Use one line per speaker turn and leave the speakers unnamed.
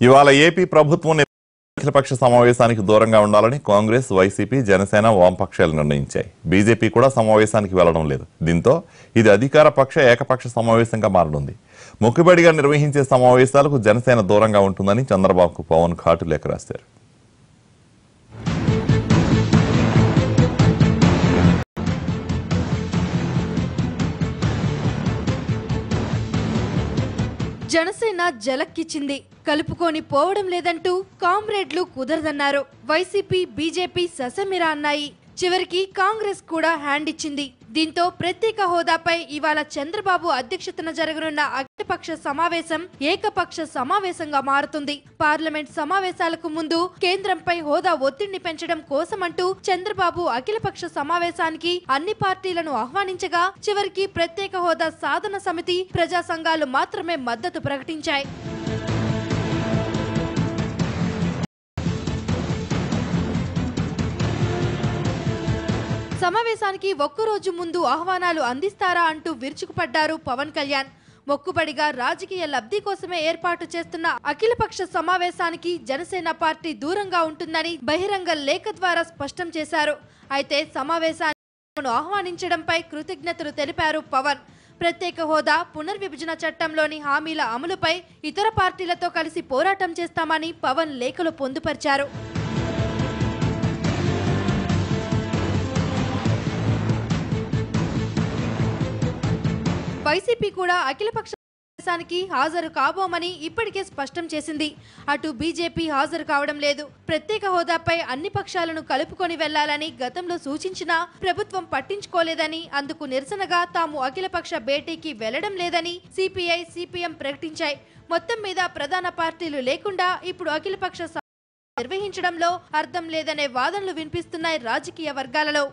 ఇవాళ ఏపీ ప్రభుత్వం అఖిలపక్ష సమావేశానికి దూరంగా ఉండాలని కాంగ్రెస్ వైసీపీ జనసేన వామపక్షాలు నిర్ణయించాయి. బీజేపీ కూడా సమావేశానికి వెళ్ళడం లేదు. దీంతో ఇది అధికార పక్ష ఏకపక్ష సమావేశంగా మారనుంది. మొక్కుబడిగా నిర్వహించే సమావేశాలకు జనసేన దూరంగా ఉంటుందని చంద్రబాబుకు పవన్ ఘాటు లేఖ రాశారు.
జనసేన జలక్కిచ్చింది. కలుపుకొని పోవడం లేదంటూ కామ్రేడ్లు కుదరదన్నారు. వైసీపీ బీజేపీ ససమిరా అన్నాయి. చివరికి కాంగ్రెస్ కూడా హ్యాండ్ ఇచ్చింది. దీంతో ప్రత్యేక హోదాపై ఇవాళ చంద్రబాబు అధ్యక్షతన జరగనున్న అఖిలపక్ష సమావేశం ఏకపక్ష సమావేశంగా మారుతుంది. పార్లమెంట్ సమావేశాలకు ముందు కేంద్రంపై హోదా ఒత్తిడిని పెంచడం కోసమంటూ చంద్రబాబు అఖిలపక్ష సమావేశానికి అన్ని పార్టీలను ఆహ్వానించగా చివరికి ప్రత్యేక హోదా సాధన సమితి ప్రజా సంఘాలు మాత్రమే మద్దతు ప్రకటించాయి. సమావేశానికి ఒక్కరోజు ముందు ఆహ్వానాలు అందిస్తారా అంటూ విరుచుకుపడ్డారు పవన్ కళ్యాణ్. మొక్కుబడిగా రాజకీయ లబ్ధి కోసమే ఏర్పాటు చేస్తున్న అఖిలపక్ష సమావేశానికి జనసేన పార్టీ దూరంగా ఉంటుందని బహిరంగ లేఖ ద్వారా స్పష్టం చేశారు. అయితే సమావేశాన్ని తమను ఆహ్వానించడంపై కృతజ్ఞతలు తెలిపారు పవన్. ప్రత్యేక హోదా పునర్విభజన చట్టంలోని హామీల అమలుపై ఇతర పార్టీలతో కలిసి పోరాటం చేస్తామని పవన్ లేఖలు పొందుపరిచారు. వైసీపీ కూడా అఖిలపక్ష సమావేశానికి హాజరు కాబోమని ఇప్పటికే స్పష్టం చేసింది. అటు బీజేపీ హాజరు కావడం లేదు. ప్రత్యేక హోదాపై అన్ని పక్షాలను కలుపుకొని వెళ్ళాలని గతంలో సూచించినా ప్రభుత్వం పట్టించుకోలేదని అందుకు నిరసనగా తాము అఖిలపక్ష భేటీకి వెళ్ళడం లేదని సిపిఐ సిపిఎం ప్రకటించాయి. మొత్తం మీద ప్రధాన పార్టీలు లేకుండా ఇప్పుడు అఖిలపక్ష నిర్వహించడంలో అర్థం లేదనే వాదనలు వినిపిస్తున్నాయి రాజకీయ వర్గాలలో.